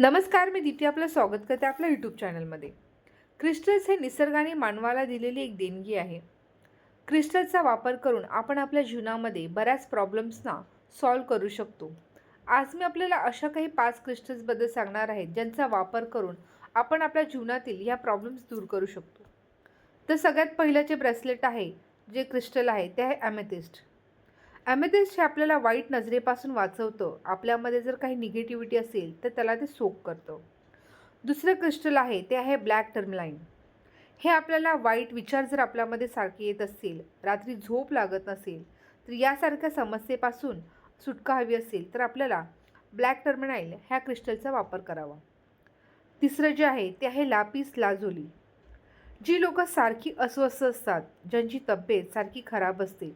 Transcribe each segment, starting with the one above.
नमस्कार मी दीप्ती आपलं स्वागत करते आपल्या यूट्यूब चॅनलमध्ये क्रिस्टल्स हे निसर्गाने मानवाला दिलेली एक देणगी आहे. क्रिस्टल्सचा वापर करून आपण आपल्या जीवनामध्ये बऱ्याच प्रॉब्लेम्सना सॉल्व करू शकतो. आज मी आपल्याला अशा काही पाच क्रिस्टल्सबद्दल सांगणार आहे ज्यांचा वापर करून आपण आपल्या जीवनातील ह्या प्रॉब्लेम्स दूर करू शकतो. तर सगळ्यात पहिलं जे ब्रेसलेट आहे जे क्रिस्टल आहे ते आहे ॲमेथिस्ट ॲमेथिस्ट हे आपल्याला वाईट नजरेपासून वाचवतं. आपल्यामध्ये जर काही निगेटिव्हिटी असेल तर त्याला ते सोक करतं. दुसरं क्रिस्टल आहे ते आहे ब्लॅक टर्मलाईन हे आपल्याला वाईट विचार जर आपल्यामध्ये सारखे येत असतील रात्री झोप लागत नसेल तर यासारख्या समस्येपासून सुटका हवी असेल तर आपल्याला ब्लॅक टर्मिनाईल ह्या क्रिस्टलचा वापर करावा. तिसरं जे आहे ते आहे लापिस लाजोली जी लोकं सारखी अस्वस्थ असतात ज्यांची तब्येत सारखी खराब असते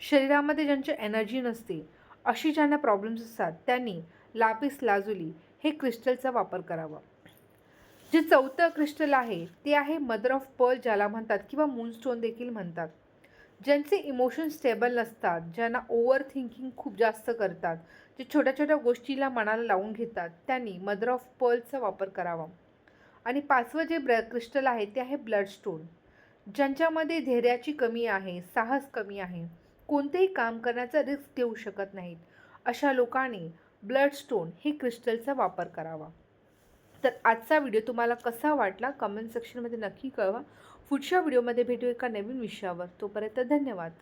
शरीरामध्ये ज्यांची एनर्जी नसते अशी ज्यांना प्रॉब्लेम्स असतात त्यांनी लापिस लाजुली हे क्रिस्टलचा वापर करावा. जे चौथं क्रिस्टल आहे ते आहे मदर ऑफ पर्ल ज्याला म्हणतात किंवा मूनस्टोन देखील म्हणतात. ज्यांचे इमोशन स्टेबल नसतात ज्यांना ओव्हर थिंकिंग खूप जास्त करतात जे छोट्या छोट्या गोष्टीला मनाला लावून घेतात त्यांनी मदर ऑफ पर्लचा वापर करावा. आणि पाचवं जे ब्र क्रिस्टल आहे ते आहे ब्लडस्टोन. ज्यांच्यामध्ये धैर्याची कमी आहे साहस कमी आहे कोणतेही काम करण्याचा रिस्क घेऊ शकत नाहीत. अशा लोकांनी ब्लडस्टोन हे क्रिस्टलचा वापर करावा. तर आजचा व्हिडिओ तुम्हाला कसा वाटला? कमेंट सेक्शनमध्ये नक्की कळवा. पुढच्या व्हिडिओमध्ये भेटू एका नवीन विषयावर. तोपर्यंत धन्यवाद.